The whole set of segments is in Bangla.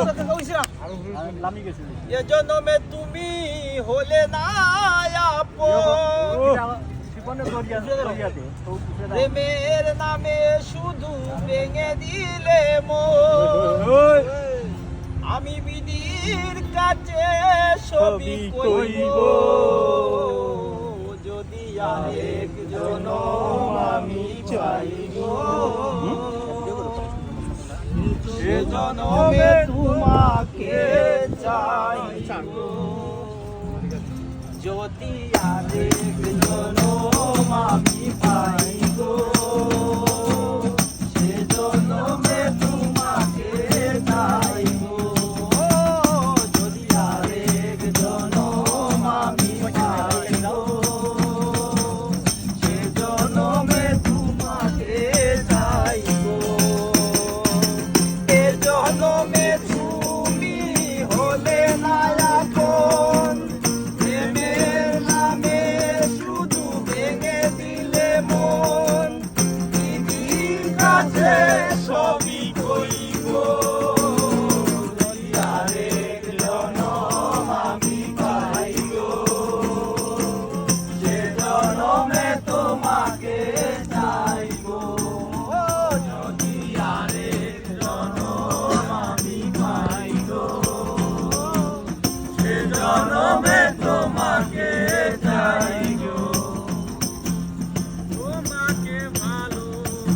কথা কইছি না লামি এ জনমে তুমি হলে নায়াপো প্রেমের নামে শুধু ভেঙে দিলে মো আমি বিধির কাছে ছবি কইব। যদি আরেক জনম আমি চাইব। সে জনমে তোমাকে চাইব। যদি আরেক জনম আমি পাইব।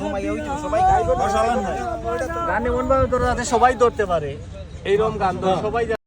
সবাই তো সবাই গান ভাবে তোরা সবাই ধরতে পারে। এইরকম গান তো সবাই